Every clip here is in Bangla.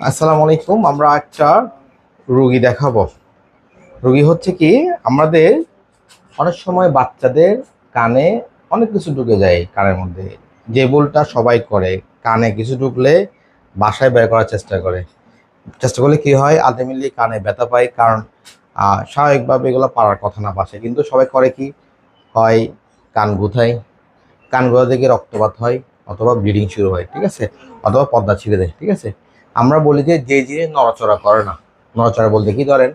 আসসালামু আলাইকুম, আমরা একটা রুগী দেখাবো। রুগী হচ্ছে কি, আমাদের অনেক সময় বাচ্চাদের কানে অনেক কিছু ঢুকে যায় কানের মধ্যে। যে ভুলটা সবাই করে, কানে কিছু ঢুকলে বাসায় বের করার চেষ্টা করে। চেষ্টা করলে কি হয় আলটিমেটলি কানে ব্যথা পায়, কারণ স্বাভাবিকভাবে এগুলো পারার কথা না বাসায়। কিন্তু সবাই করে কি, হয় কান গুথায়। কান গোড়া থেকে রক্তপাত হয়, অথবা ব্লিডিং শুরু হয়, ঠিক আছে? অথবা পর্দা ছিঁড়ে দেয়, ঠিক আছে? আমরা বলি যে যে জিনিস নড়াচড়া করে না। নড়াচড়া বলতে কি? ধরেন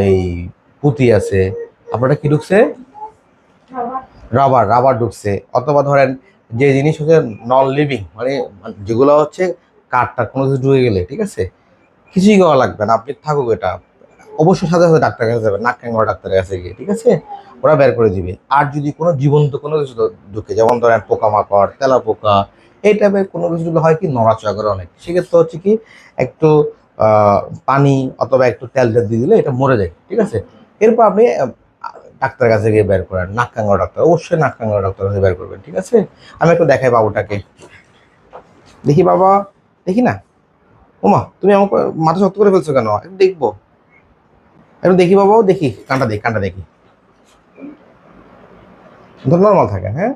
এই পুঁতি আছে আপনারা কি ঢুকছে? রাবার রাবার ঢুকছে। অথবা ধরেন, যে জিনিস হচ্ছে নন লিভিং মানে যেগুলো হচ্ছে কাঠটা, কোনো কিছু ঢুকে গেলে, ঠিক আছে? কিছুই করা লাগবে না, আপনি থাকুক এটা। অবশ্যই সাথে সাথে ডাক্তারের কাছে যাবেন, নাক ক্যাঙ্গা ডাক্তারের কাছে গিয়ে, ঠিক আছে? ওরা বের করে দিবে। আর যদি কোনো জীবন্ত কোনো কিছু ঢুকে, যেমন ধরেন পোকামাকড় তেলা পোকা এই টাইপের কোনো কিছুগুলো হয় কি নড়াচড়া করে অনেক। সেক্ষেত্রে হচ্ছে কি একটু পানি অথবা একটু তেল টেল দিয়ে দিলে এটা মরে যায়, ঠিক আছে? এরপর আপনি ডাক্তারের কাছে গিয়ে বের করেন, নাক কাঙ্গা ডাক্তার, অবশ্যই নাক কাঙ্গা ডাক্তার কাছে বের করবেন, ঠিক আছে? আমি একটু দেখাই বাবুটাকে। দেখি বাবা, দেখি না? ওমা, তুমি আমাকে মাথা শক্ত করে ফেলছো কেন? দেখব। একটু দেখি বাবাও, দেখি, কানটা দেখি কানটা দেখি। নর্মাল থাকেন হ্যাঁ?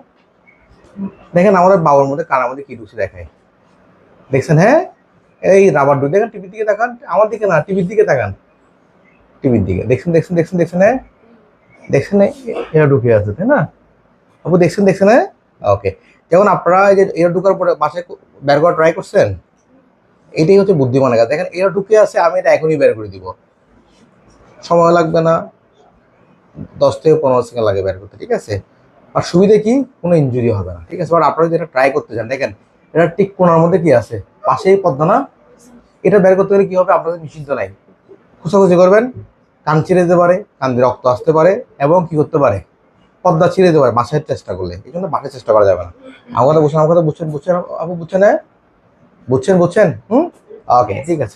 দেখেন আমাদের বাবার মধ্যে কানের মধ্যে কি ঢুকছে দেখায়। দেখছেন হ্যাঁ? এই রাবার ডুব দেখেন টিভির দিকে তাকান। আমার দিকে না টিভির দিকে তাকান। টিভির দিকে। দেখছেন দেখছেন দেখছেন দেখছেন হ্যাঁ? দেখছেন এ- এরা ঢুকে আছে, তাই না? আপু, দেখছেন দেখছেন হ্যাঁ? ওকে। যেমন আপনারা এই যে এরা ঢুকার পরে বাসায় বের করা ট্রাই করছেন, এটাই হচ্ছে বুদ্ধিমানের কাজ। দেখেন, এরা ঢুকে আছে, আমি এটা এখনই বের করে দিব। সময় লাগবে না। দশ থেকে পনেরো সেকেন্ড লাগে বের করতে, ঠিক আছে? আর সুবিধে কি? কোনো ইনজুরি হবে না। ঠিক আছে আর আপনারা যদি এটা ট্রাই করতে চান, দেখেন এটা ঠিক কোনার মধ্যে কি আছে? পাশেই পদ্মা না? এটা বের করতে গেলে কি হবে? আপনাদের নিশ্চিন্ত নাই। খোঁচাখুচি করবেন, কান ছিঁড়ে যেতে পারে, কান দিয়ে রক্ত আসতে পারে, এবং কি করতে পারে? পদ্মা ছিঁড়ে যেতে পারে, বাসায় চেষ্টা করলে। এই জন্য বাসায় চেষ্টা করা যাবে না। আমার কথা বুঝছেন, আমার কথা বুঝছেন বুঝছেন, আপু, বুঝছেন হ্যাঁ? বুঝছেন বুঝছেন? হুম? ওকে ঠিক আছে।